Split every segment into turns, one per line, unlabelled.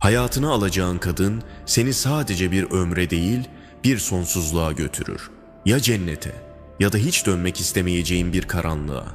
Hayatını alacağın kadın seni sadece bir ömre değil bir sonsuzluğa götürür. Ya cennete ya da hiç dönmek istemeyeceğin bir karanlığa.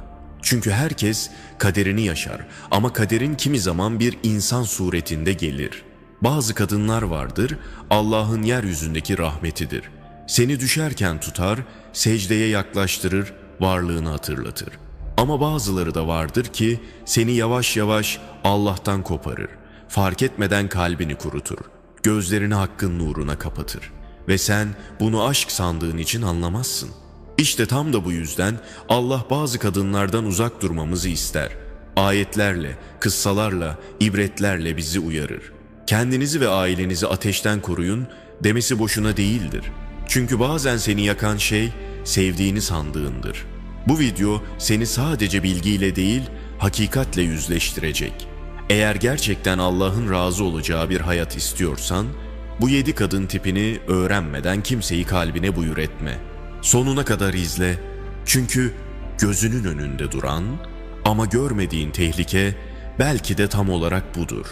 Çünkü herkes kaderini yaşar ama kaderin kimi zaman bir insan suretinde gelir. Bazı kadınlar vardır Allah'ın yeryüzündeki rahmetidir. Seni düşerken tutar, secdeye yaklaştırır, varlığını hatırlatır. Ama bazıları da vardır ki seni yavaş yavaş Allah'tan koparır. Fark etmeden kalbini kurutur. Gözlerini hakkın nuruna kapatır. Ve sen bunu aşk sandığın için anlamazsın. İşte tam da bu yüzden Allah bazı kadınlardan uzak durmamızı ister. Ayetlerle, kıssalarla, ibretlerle bizi uyarır. Kendinizi ve ailenizi ateşten koruyun demesi boşuna değildir. Çünkü bazen seni yakan şey sevdiğini sandığındır. Bu video seni sadece bilgiyle değil, hakikatle yüzleştirecek. Eğer gerçekten Allah'ın razı olacağı bir hayat istiyorsan, bu yedi kadın tipini öğrenmeden kimseyi kalbine buyur etme. Sonuna kadar izle. Çünkü gözünün önünde duran ama görmediğin tehlike belki de tam olarak budur.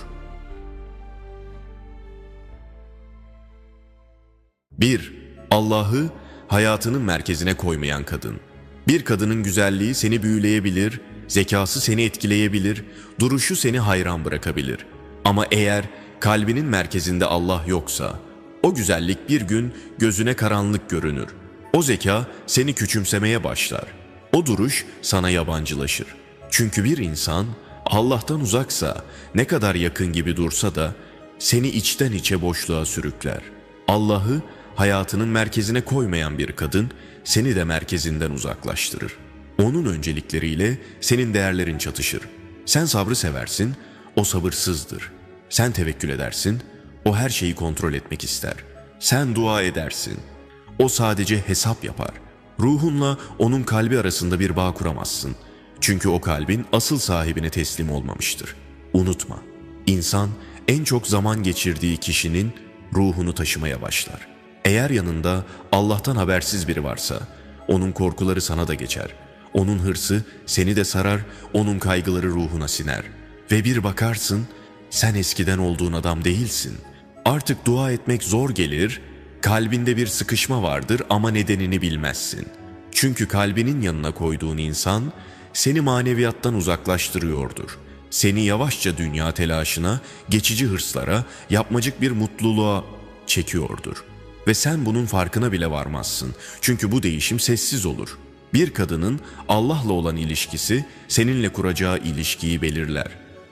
1. Allah'ı hayatının merkezine koymayan kadın. Bir kadının güzelliği seni büyüleyebilir, zekası seni etkileyebilir, duruşu seni hayran bırakabilir. Ama eğer kalbinin merkezinde Allah yoksa, o güzellik bir gün gözüne karanlık görünür. O zeka seni küçümsemeye başlar. O duruş sana yabancılaşır. Çünkü bir insan Allah'tan uzaksa, ne kadar yakın gibi dursa da seni içten içe boşluğa sürükler. Allah'ı hayatının merkezine koymayan bir kadın seni de merkezinden uzaklaştırır. Onun öncelikleriyle senin değerlerin çatışır. Sen sabrı seversin, o sabırsızdır. Sen tevekkül edersin, o her şeyi kontrol etmek ister. Sen dua edersin, o sadece hesap yapar. Ruhunla onun kalbi arasında bir bağ kuramazsın. Çünkü o kalbin asıl sahibine teslim olmamıştır. Unutma, insan en çok zaman geçirdiği kişinin ruhunu taşımaya başlar. Eğer yanında Allah'tan habersiz biri varsa, onun korkuları sana da geçer. Onun hırsı seni de sarar, onun kaygıları ruhuna siner. Ve bir bakarsın, sen eskiden olduğun adam değilsin. Artık dua etmek zor gelir, kalbinde bir sıkışma vardır ama nedenini bilmezsin. Çünkü kalbinin yanına koyduğun insan, seni maneviyattan uzaklaştırıyordur. Seni yavaşça dünya telaşına, geçici hırslara, yapmacık bir mutluluğa çekiyordur.'' Ve sen bunun farkına bile varmazsın. Çünkü bu değişim sessiz olur. Bir kadının Allah'la olan ilişkisi seninle kuracağı ilişkiyi belirler.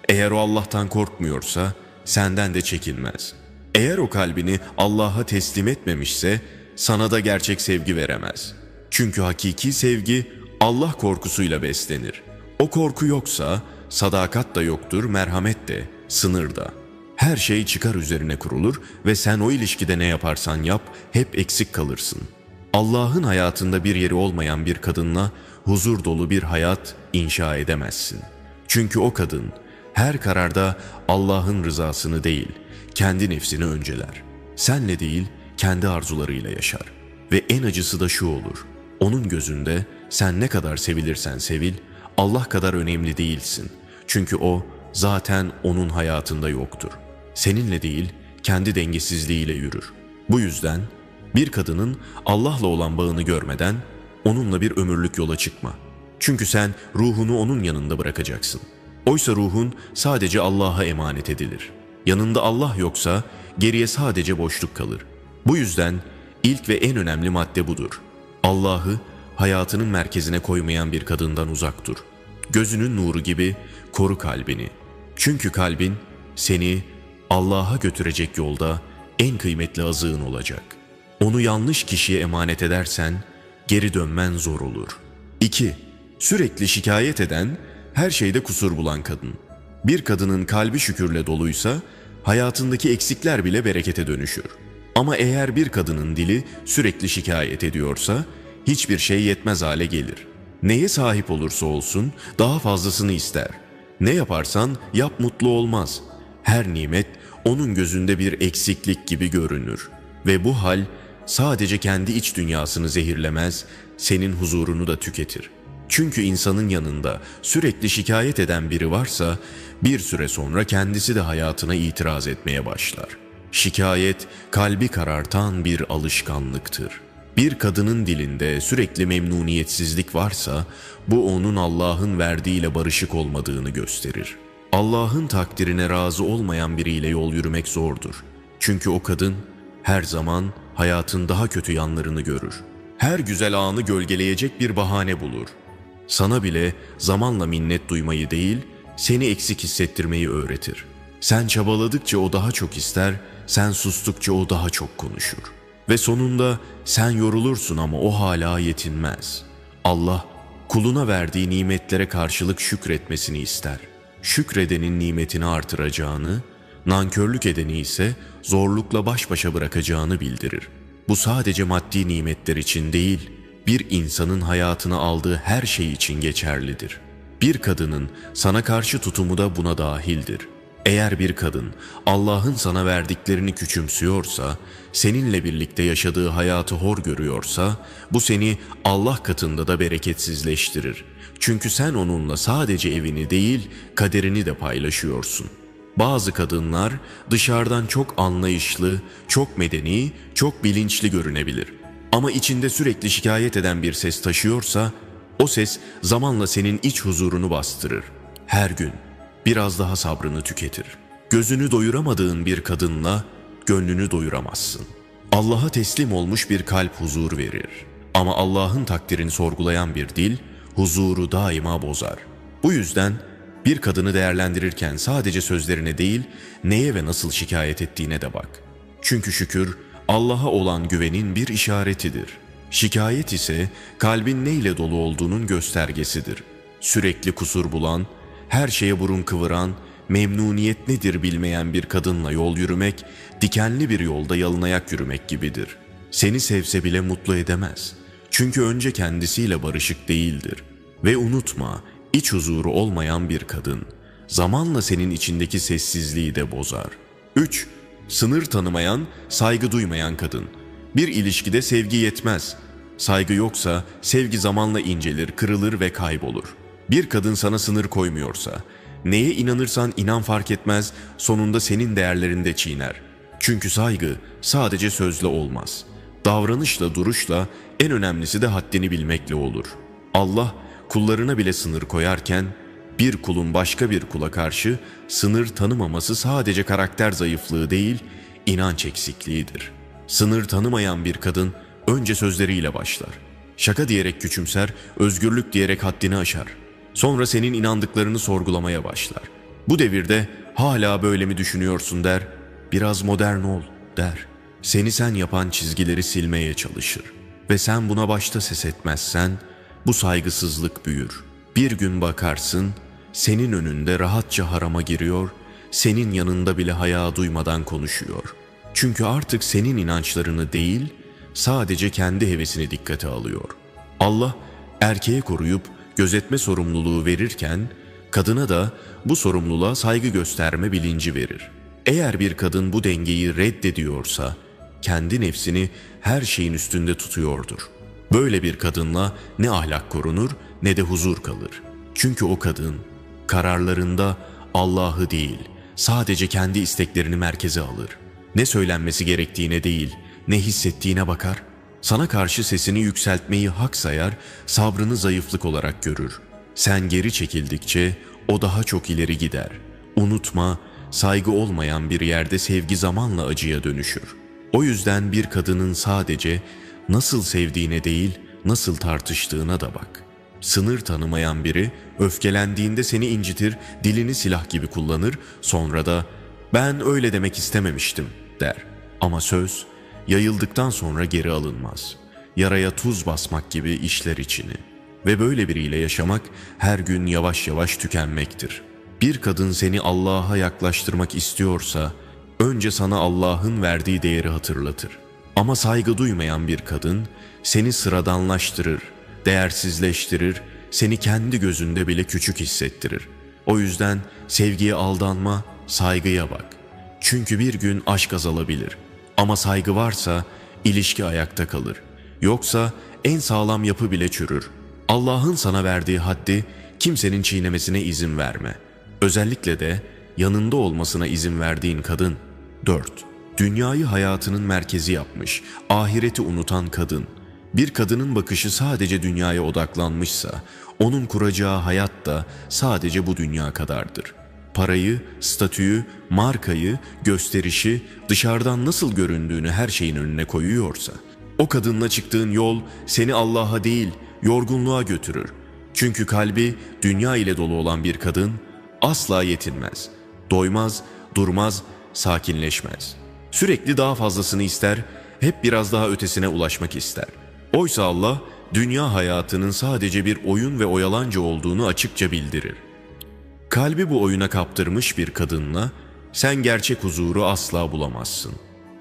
Eğer o Allah'tan korkmuyorsa senden de çekinmez. Eğer o kalbini Allah'a teslim etmemişse sana da gerçek sevgi veremez. Çünkü hakiki sevgi Allah korkusuyla beslenir. O korku yoksa sadakat da yoktur, merhamet de, sınır da.'' Her şey çıkar üzerine kurulur ve sen o ilişkide ne yaparsan yap hep eksik kalırsın. Allah'ın hayatında bir yeri olmayan bir kadınla huzur dolu bir hayat inşa edemezsin. Çünkü o kadın her kararda Allah'ın rızasını değil, kendi nefsini önceler. Senle değil, kendi arzularıyla yaşar. Ve en acısı da şu olur. Onun gözünde sen ne kadar sevilirsen sevil, Allah kadar önemli değilsin. Çünkü o zaten onun hayatında yoktur seninle değil kendi dengesizliğiyle yürür. Bu yüzden bir kadının Allah'la olan bağını görmeden onunla bir ömürlük yola çıkma. Çünkü sen ruhunu onun yanında bırakacaksın. Oysa ruhun sadece Allah'a emanet edilir. Yanında Allah yoksa geriye sadece boşluk kalır. Bu yüzden ilk ve en önemli madde budur. Allah'ı hayatının merkezine koymayan bir kadından uzak dur. Gözünün nuru gibi koru kalbini. Çünkü kalbin seni Allah'a götürecek yolda en kıymetli azığın olacak. Onu yanlış kişiye emanet edersen geri dönmen zor olur. 2. Sürekli şikayet eden, her şeyde kusur bulan kadın. Bir kadının kalbi şükürle doluysa hayatındaki eksikler bile berekete dönüşür. Ama eğer bir kadının dili sürekli şikayet ediyorsa hiçbir şey yetmez hale gelir. Neye sahip olursa olsun daha fazlasını ister. Ne yaparsan yap mutlu olmaz. Her nimet onun gözünde bir eksiklik gibi görünür ve bu hal sadece kendi iç dünyasını zehirlemez, senin huzurunu da tüketir. Çünkü insanın yanında sürekli şikayet eden biri varsa bir süre sonra kendisi de hayatına itiraz etmeye başlar. Şikayet kalbi karartan bir alışkanlıktır. Bir kadının dilinde sürekli memnuniyetsizlik varsa bu onun Allah'ın verdiğiyle barışık olmadığını gösterir. Allah'ın takdirine razı olmayan biriyle yol yürümek zordur. Çünkü o kadın her zaman hayatın daha kötü yanlarını görür. Her güzel anı gölgeleyecek bir bahane bulur. Sana bile zamanla minnet duymayı değil, seni eksik hissettirmeyi öğretir. Sen çabaladıkça o daha çok ister, sen sustukça o daha çok konuşur. Ve sonunda sen yorulursun ama o hala yetinmez. Allah kuluna verdiği nimetlere karşılık şükretmesini ister. Şükredenin nimetini artıracağını, nankörlük edeni ise zorlukla baş başa bırakacağını bildirir. Bu sadece maddi nimetler için değil, bir insanın hayatına aldığı her şey için geçerlidir. Bir kadının sana karşı tutumu da buna dahildir. Eğer bir kadın Allah'ın sana verdiklerini küçümsüyorsa, seninle birlikte yaşadığı hayatı hor görüyorsa, bu seni Allah katında da bereketsizleştirir. Çünkü sen onunla sadece evini değil, kaderini de paylaşıyorsun. Bazı kadınlar dışarıdan çok anlayışlı, çok medeni, çok bilinçli görünebilir. Ama içinde sürekli şikayet eden bir ses taşıyorsa, o ses zamanla senin iç huzurunu bastırır. Her gün biraz daha sabrını tüketir. Gözünü doyuramadığın bir kadınla gönlünü doyuramazsın. Allah'a teslim olmuş bir kalp huzur verir. Ama Allah'ın takdirini sorgulayan bir dil huzuru daima bozar. Bu yüzden bir kadını değerlendirirken sadece sözlerine değil, neye ve nasıl şikayet ettiğine de bak. Çünkü şükür Allah'a olan güvenin bir işaretidir. Şikayet ise kalbin neyle dolu olduğunun göstergesidir. Sürekli kusur bulan, her şeye burun kıvıran, memnuniyet nedir bilmeyen bir kadınla yol yürümek, dikenli bir yolda yalın ayak yürümek gibidir. Seni sevse bile mutlu edemez. Çünkü önce kendisiyle barışık değildir. Ve unutma, iç huzuru olmayan bir kadın, zamanla senin içindeki sessizliği de bozar. 3. Sınır tanımayan, saygı duymayan kadın. Bir ilişkide sevgi yetmez. Saygı yoksa sevgi zamanla incelir, kırılır ve kaybolur. Bir kadın sana sınır koymuyorsa, neye inanırsan inan fark etmez, sonunda senin değerlerinde çiğner. Çünkü saygı sadece sözle olmaz. Davranışla, duruşla, en önemlisi de haddini bilmekle olur. Allah kullarına bile sınır koyarken, bir kulun başka bir kula karşı sınır tanımaması sadece karakter zayıflığı değil, inanç eksikliğidir. Sınır tanımayan bir kadın önce sözleriyle başlar. Şaka diyerek küçümser, özgürlük diyerek haddini aşar. Sonra senin inandıklarını sorgulamaya başlar. Bu devirde hala böyle mi düşünüyorsun der, biraz modern ol der. Seni sen yapan çizgileri silmeye çalışır. Ve sen buna başta ses etmezsen bu saygısızlık büyür. Bir gün bakarsın senin önünde rahatça harama giriyor, senin yanında bile haya duymadan konuşuyor. Çünkü artık senin inançlarını değil, sadece kendi hevesini dikkate alıyor. Allah erkeğe koruyup gözetme sorumluluğu verirken kadına da bu sorumluluğa saygı gösterme bilinci verir. Eğer bir kadın bu dengeyi reddediyorsa kendi nefsini her şeyin üstünde tutuyordur. Böyle bir kadınla ne ahlak korunur ne de huzur kalır. Çünkü o kadın kararlarında Allah'ı değil, sadece kendi isteklerini merkeze alır. Ne söylenmesi gerektiğine değil, ne hissettiğine bakar. Sana karşı sesini yükseltmeyi hak sayar, sabrını zayıflık olarak görür. Sen geri çekildikçe o daha çok ileri gider. Unutma, saygı olmayan bir yerde sevgi zamanla acıya dönüşür. O yüzden bir kadının sadece nasıl sevdiğine değil, nasıl tartıştığına da bak. Sınır tanımayan biri öfkelendiğinde seni incitir, dilini silah gibi kullanır, sonra da ben öyle demek istememiştim der. Ama söz yayıldıktan sonra geri alınmaz. Yaraya tuz basmak gibi işler içini. Ve böyle biriyle yaşamak her gün yavaş yavaş tükenmektir. Bir kadın seni Allah'a yaklaştırmak istiyorsa önce sana Allah'ın verdiği değeri hatırlatır. Ama saygı duymayan bir kadın seni sıradanlaştırır, değersizleştirir, seni kendi gözünde bile küçük hissettirir. O yüzden sevgiye aldanma, saygıya bak. Çünkü bir gün aşk azalabilir. Ama saygı varsa ilişki ayakta kalır. Yoksa en sağlam yapı bile çürür. Allah'ın sana verdiği haddi kimsenin çiğnemesine izin verme. Özellikle de yanında olmasına izin verdiğin kadın. 4. Dünyayı hayatının merkezi yapmış, ahireti unutan kadın. Bir kadının bakışı sadece dünyaya odaklanmışsa, onun kuracağı hayat da sadece bu dünya kadardır. Parayı, statüyü, markayı, gösterişi, dışarıdan nasıl göründüğünü her şeyin önüne koyuyorsa, o kadınla çıktığın yol seni Allah'a değil, yorgunluğa götürür. Çünkü kalbi dünya ile dolu olan bir kadın asla yetinmez. Doymaz, durmaz, sakinleşmez. Sürekli daha fazlasını ister, hep biraz daha ötesine ulaşmak ister. Oysa Allah dünya hayatının sadece bir oyun ve oyalanca olduğunu açıkça bildirir. Kalbi bu oyuna kaptırmış bir kadınla sen gerçek huzuru asla bulamazsın.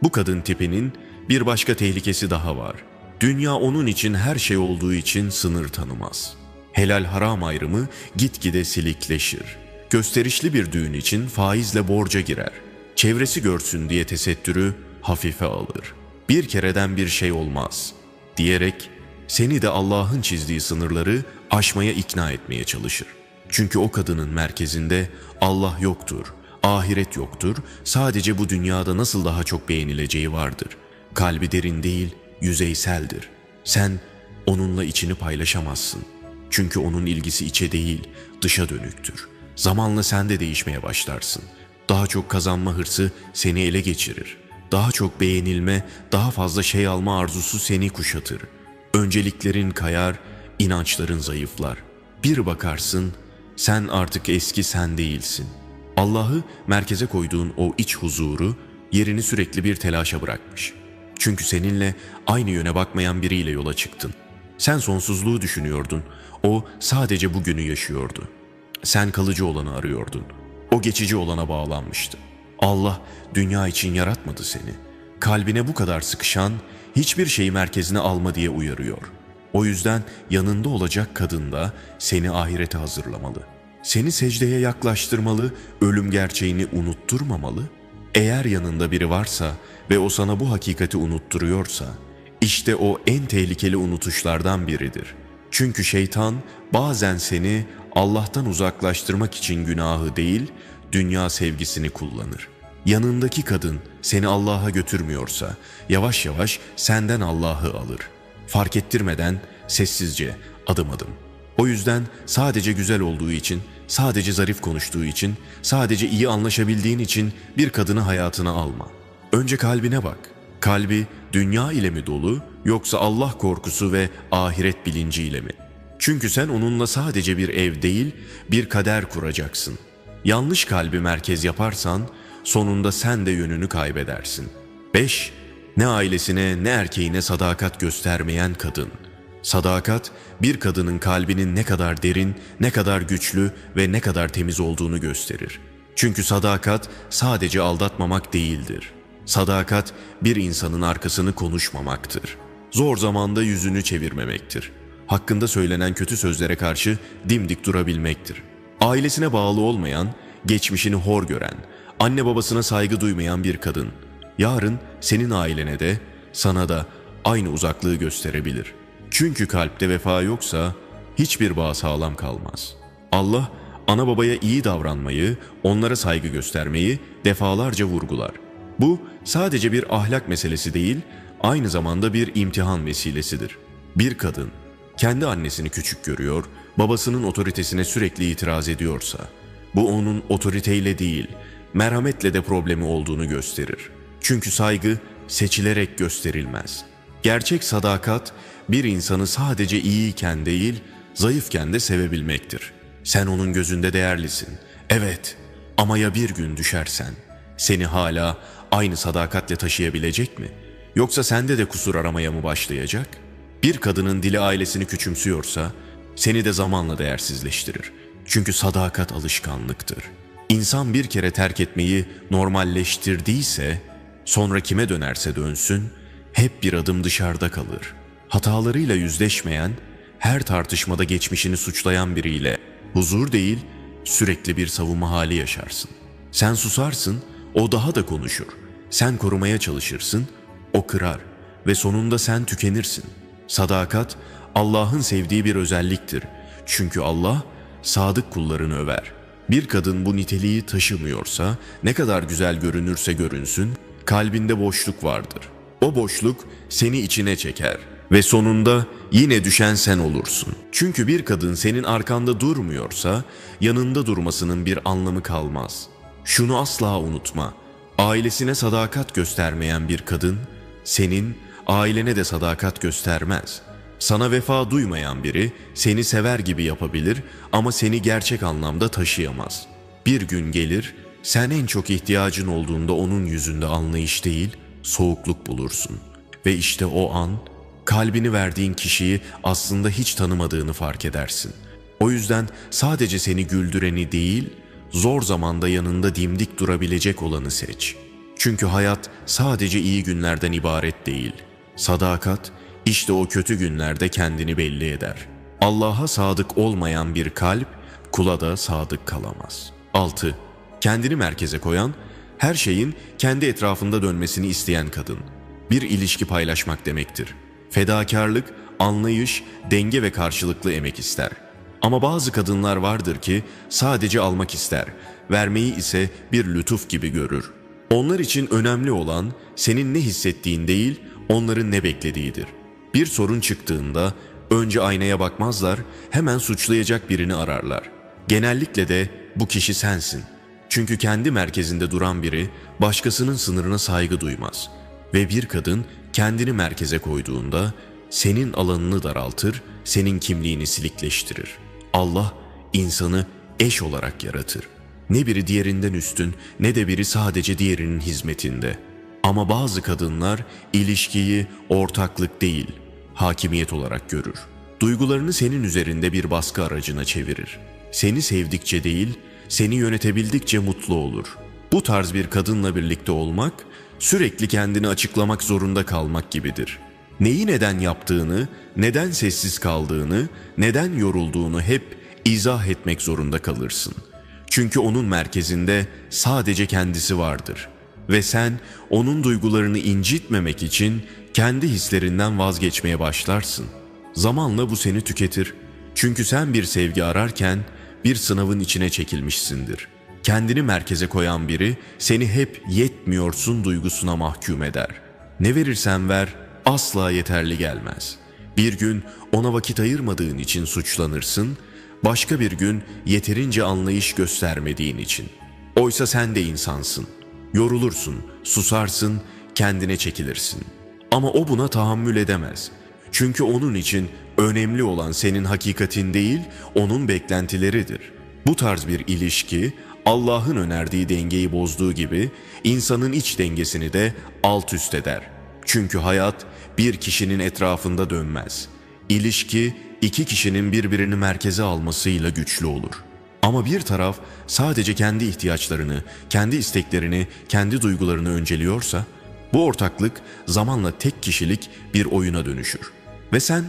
Bu kadın tipinin bir başka tehlikesi daha var. Dünya onun için her şey olduğu için sınır tanımaz. Helal haram ayrımı gitgide silikleşir. Gösterişli bir düğün için faizle borca girer. Çevresi görsün diye tesettürü hafife alır. Bir kereden bir şey olmaz diyerek seni de Allah'ın çizdiği sınırları aşmaya ikna etmeye çalışır. Çünkü o kadının merkezinde Allah yoktur, ahiret yoktur, sadece bu dünyada nasıl daha çok beğenileceği vardır. Kalbi derin değil, yüzeyseldir. Sen onunla içini paylaşamazsın. Çünkü onun ilgisi içe değil, dışa dönüktür. Zamanla sen de değişmeye başlarsın. Daha çok kazanma hırsı seni ele geçirir. Daha çok beğenilme, daha fazla şey alma arzusu seni kuşatır. Önceliklerin kayar, inançların zayıflar. Bir bakarsın, sen artık eski sen değilsin. Allah'ı merkeze koyduğun o iç huzuru yerini sürekli bir telaşa bırakmış. Çünkü seninle aynı yöne bakmayan biriyle yola çıktın. Sen sonsuzluğu düşünüyordun. O sadece bugünü yaşıyordu. Sen kalıcı olanı arıyordun. O geçici olana bağlanmıştı. Allah dünya için yaratmadı seni. Kalbine bu kadar sıkışan hiçbir şeyi merkezine alma diye uyarıyor.'' O yüzden yanında olacak kadın da seni ahirete hazırlamalı. Seni secdeye yaklaştırmalı, ölüm gerçeğini unutturmamalı. Eğer yanında biri varsa ve o sana bu hakikati unutturuyorsa, işte o en tehlikeli unutuşlardan biridir. Çünkü şeytan bazen seni Allah'tan uzaklaştırmak için günahı değil, dünya sevgisini kullanır. Yanındaki kadın seni Allah'a götürmüyorsa, yavaş yavaş senden Allah'ı alır.'' fark ettirmeden sessizce adım adım. O yüzden sadece güzel olduğu için, sadece zarif konuştuğu için, sadece iyi anlaşabildiğin için bir kadını hayatına alma. Önce kalbine bak. Kalbi dünya ile mi dolu yoksa Allah korkusu ve ahiret bilinciyle mi? Çünkü sen onunla sadece bir ev değil, bir kader kuracaksın. Yanlış kalbi merkez yaparsan sonunda sen de yönünü kaybedersin. 5. Ne ailesine ne erkeğine sadakat göstermeyen kadın. Sadakat, bir kadının kalbinin ne kadar derin, ne kadar güçlü ve ne kadar temiz olduğunu gösterir. Çünkü sadakat sadece aldatmamak değildir. Sadakat, bir insanın arkasını konuşmamaktır. Zor zamanda yüzünü çevirmemektir. Hakkında söylenen kötü sözlere karşı dimdik durabilmektir. Ailesine bağlı olmayan, geçmişini hor gören, anne babasına saygı duymayan bir kadın, yarın senin ailene de sana da aynı uzaklığı gösterebilir. Çünkü kalpte vefa yoksa hiçbir bağ sağlam kalmaz. Allah ana babaya iyi davranmayı, onlara saygı göstermeyi defalarca vurgular. Bu sadece bir ahlak meselesi değil, aynı zamanda bir imtihan vesilesidir. Bir kadın kendi annesini küçük görüyor, babasının otoritesine sürekli itiraz ediyorsa, bu onun otoriteyle değil, merhametle de problemi olduğunu gösterir. Çünkü saygı seçilerek gösterilmez. Gerçek sadakat bir insanı sadece iyiyken değil, zayıfken de sevebilmektir. Sen onun gözünde değerlisin. Evet ama ya bir gün düşersen seni hala aynı sadakatle taşıyabilecek mi? Yoksa sende de kusur aramaya mı başlayacak? Bir kadının dili ailesini küçümsüyorsa seni de zamanla değersizleştirir. Çünkü sadakat alışkanlıktır. İnsan bir kere terk etmeyi normalleştirdiyse Sonra kime dönerse dönsün, hep bir adım dışarıda kalır. Hatalarıyla yüzleşmeyen, her tartışmada geçmişini suçlayan biriyle huzur değil, sürekli bir savunma hali yaşarsın. Sen susarsın, o daha da konuşur. Sen korumaya çalışırsın, o kırar ve sonunda sen tükenirsin. Sadakat, Allah'ın sevdiği bir özelliktir. Çünkü Allah sadık kullarını över. Bir kadın bu niteliği taşımıyorsa ne kadar güzel görünürse görünsün kalbinde boşluk vardır. O boşluk seni içine çeker ve sonunda yine düşen sen olursun. Çünkü bir kadın senin arkanda durmuyorsa yanında durmasının bir anlamı kalmaz. Şunu asla unutma. Ailesine sadakat göstermeyen bir kadın senin ailene de sadakat göstermez. Sana vefa duymayan biri seni sever gibi yapabilir ama seni gerçek anlamda taşıyamaz. Bir gün gelir sen en çok ihtiyacın olduğunda onun yüzünde anlayış değil, soğukluk bulursun. Ve işte o an kalbini verdiğin kişiyi aslında hiç tanımadığını fark edersin. O yüzden sadece seni güldüreni değil, zor zamanda yanında dimdik durabilecek olanı seç. Çünkü hayat sadece iyi günlerden ibaret değil. Sadakat işte o kötü günlerde kendini belli eder. Allah'a sadık olmayan bir kalp kula da sadık kalamaz. 6. Kendini merkeze koyan, her şeyin kendi etrafında dönmesini isteyen kadın. Bir ilişki paylaşmak demektir. Fedakarlık, anlayış, denge ve karşılıklı emek ister. Ama bazı kadınlar vardır ki sadece almak ister, vermeyi ise bir lütuf gibi görür. Onlar için önemli olan senin ne hissettiğin değil, onların ne beklediğidir. Bir sorun çıktığında önce aynaya bakmazlar, hemen suçlayacak birini ararlar. Genellikle de bu kişi sensin. Çünkü kendi merkezinde duran biri başkasının sınırına saygı duymaz. Ve bir kadın kendini merkeze koyduğunda senin alanını daraltır, senin kimliğini silikleştirir. Allah insanı eş olarak yaratır. Ne biri diğerinden üstün ne de biri sadece diğerinin hizmetinde. Ama bazı kadınlar ilişkiyi ortaklık değil, hakimiyet olarak görür. Duygularını senin üzerinde bir baskı aracına çevirir. Seni sevdikçe değil, seni yönetebildikçe mutlu olur. Bu tarz bir kadınla birlikte olmak, sürekli kendini açıklamak zorunda kalmak gibidir. Neyi neden yaptığını, neden sessiz kaldığını, neden yorulduğunu hep izah etmek zorunda kalırsın. Çünkü onun merkezinde sadece kendisi vardır ve sen onun duygularını incitmemek için kendi hislerinden vazgeçmeye başlarsın. Zamanla bu seni tüketir. Çünkü sen bir sevgi ararken bir sınavın içine çekilmişsindir. Kendini merkeze koyan biri seni hep yetmiyorsun duygusuna mahkum eder. Ne verirsen ver asla yeterli gelmez. Bir gün ona vakit ayırmadığın için suçlanırsın, başka bir gün yeterince anlayış göstermediğin için. Oysa sen de insansın. Yorulursun, susarsın, kendine çekilirsin. Ama o buna tahammül edemez. Çünkü onun için önemli olan senin hakikatin değil, onun beklentileridir. Bu tarz bir ilişki Allah'ın önerdiği dengeyi bozduğu gibi insanın iç dengesini de alt üst eder. Çünkü hayat bir kişinin etrafında dönmez. İlişki iki kişinin birbirini merkeze almasıyla güçlü olur. Ama bir taraf sadece kendi ihtiyaçlarını, kendi isteklerini, kendi duygularını önceliyorsa, bu ortaklık zamanla tek kişilik bir oyuna dönüşür. Ve sen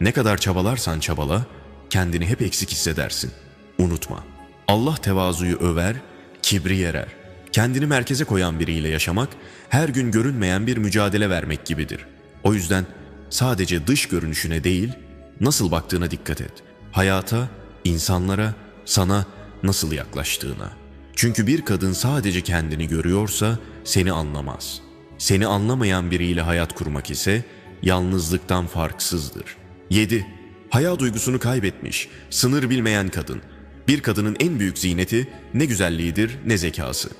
ne kadar çabalarsan çabala, kendini hep eksik hissedersin. Unutma, Allah tevazuyu över, kibri yerer. Kendini merkeze koyan biriyle yaşamak, her gün görünmeyen bir mücadele vermek gibidir. O yüzden sadece dış görünüşüne değil, nasıl baktığına dikkat et. Hayata, insanlara, sana nasıl yaklaştığına. Çünkü bir kadın sadece kendini görüyorsa seni anlamaz. Seni anlamayan biriyle hayat kurmak ise yalnızlıktan farksızdır. 7. Haya duygusunu kaybetmiş, sınır bilmeyen kadın. Bir kadının en büyük ziyneti ne güzelliğidir ne zekası.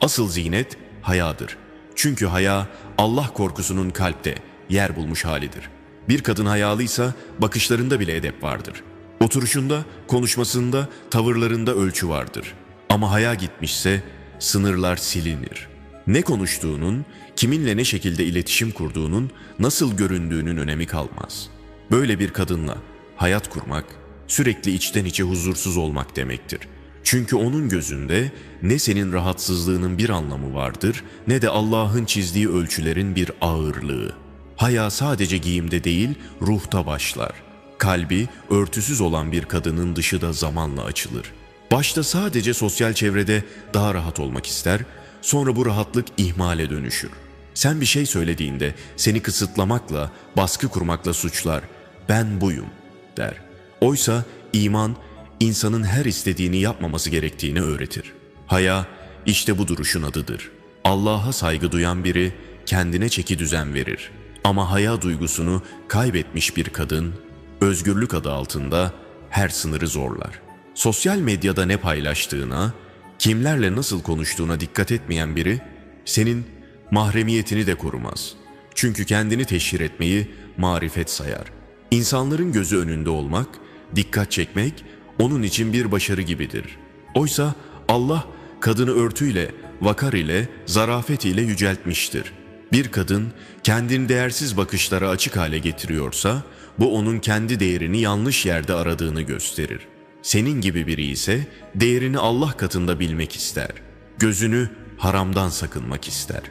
Asıl ziynet hayadır. Çünkü haya Allah korkusunun kalpte yer bulmuş halidir. Bir kadın hayalıysa bakışlarında bile edep vardır. Oturuşunda, konuşmasında, tavırlarında ölçü vardır. Ama haya gitmişse sınırlar silinir. Ne konuştuğunun, kiminle ne şekilde iletişim kurduğunun, nasıl göründüğünün önemi kalmaz. Böyle bir kadınla hayat kurmak, sürekli içten içe huzursuz olmak demektir. Çünkü onun gözünde ne senin rahatsızlığının bir anlamı vardır ne de Allah'ın çizdiği ölçülerin bir ağırlığı. Haya sadece giyimde değil, ruhta başlar. Kalbi örtüsüz olan bir kadının dışı da zamanla açılır. Başta sadece sosyal çevrede daha rahat olmak ister, sonra bu rahatlık ihmale dönüşür. Sen bir şey söylediğinde seni kısıtlamakla, baskı kurmakla suçlar. ben buyum der. Oysa iman insanın her istediğini yapmaması gerektiğini öğretir. Haya işte bu duruşun adıdır. Allah'a saygı duyan biri kendine çeki düzen verir. Ama haya duygusunu kaybetmiş bir kadın özgürlük adı altında her sınırı zorlar. Sosyal medyada ne paylaştığına, kimlerle nasıl konuştuğuna dikkat etmeyen biri senin mahremiyetini de korumaz. Çünkü kendini teşhir etmeyi marifet sayar. İnsanların gözü önünde olmak, dikkat çekmek onun için bir başarı gibidir. Oysa Allah kadını örtüyle, vakar ile, zarafet ile yüceltmiştir. Bir kadın kendini değersiz bakışlara açık hale getiriyorsa, bu onun kendi değerini yanlış yerde aradığını gösterir. Senin gibi biri ise değerini Allah katında bilmek ister. Gözünü haramdan sakınmak ister.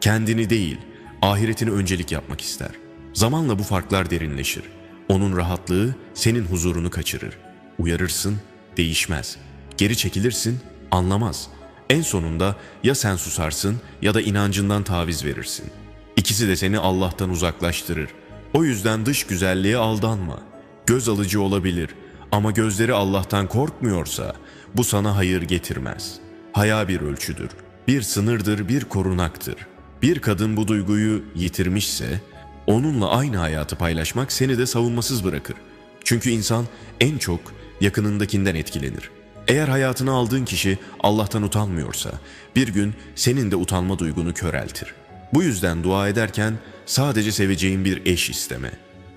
Kendini değil, ahiretini öncelik yapmak ister. Zamanla bu farklar derinleşir. Onun rahatlığı senin huzurunu kaçırır. Uyarırsın, değişmez. Geri çekilirsin, anlamaz. En sonunda ya sen susarsın ya da inancından taviz verirsin. İkisi de seni Allah'tan uzaklaştırır. O yüzden dış güzelliğe aldanma. Göz alıcı olabilir ama gözleri Allah'tan korkmuyorsa bu sana hayır getirmez. Haya bir ölçüdür, bir sınırdır, bir korunaktır. Bir kadın bu duyguyu yitirmişse onunla aynı hayatı paylaşmak seni de savunmasız bırakır. Çünkü insan en çok yakınındakinden etkilenir. Eğer hayatını aldığın kişi Allah'tan utanmıyorsa bir gün senin de utanma duygunu köreltir. Bu yüzden dua ederken sadece seveceğin bir eş isteme.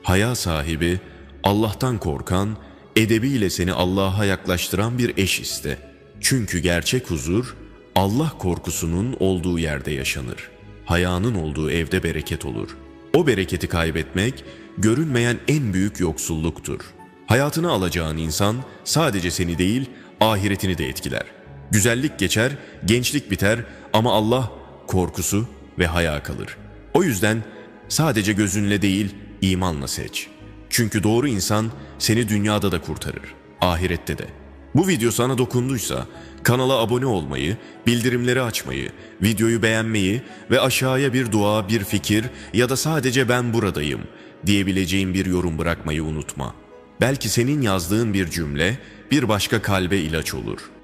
Haya sahibi, Allah'tan korkan, edebiyle seni Allah'a yaklaştıran bir eş iste. Çünkü gerçek huzur Allah korkusunun olduğu yerde yaşanır. Hayanın olduğu evde bereket olur. O bereketi kaybetmek görünmeyen en büyük yoksulluktur. Hayatını alacağın insan sadece seni değil, ahiretini de etkiler. Güzellik geçer, gençlik biter ama Allah korkusu ve haya kalır. O yüzden sadece gözünle değil, imanla seç. Çünkü doğru insan seni dünyada da kurtarır, ahirette de. Bu video sana dokunduysa kanala abone olmayı, bildirimleri açmayı, videoyu beğenmeyi ve aşağıya bir dua, bir fikir ya da sadece ben buradayım diyebileceğin bir yorum bırakmayı unutma. Belki senin yazdığın bir cümle bir başka kalbe ilaç olur.''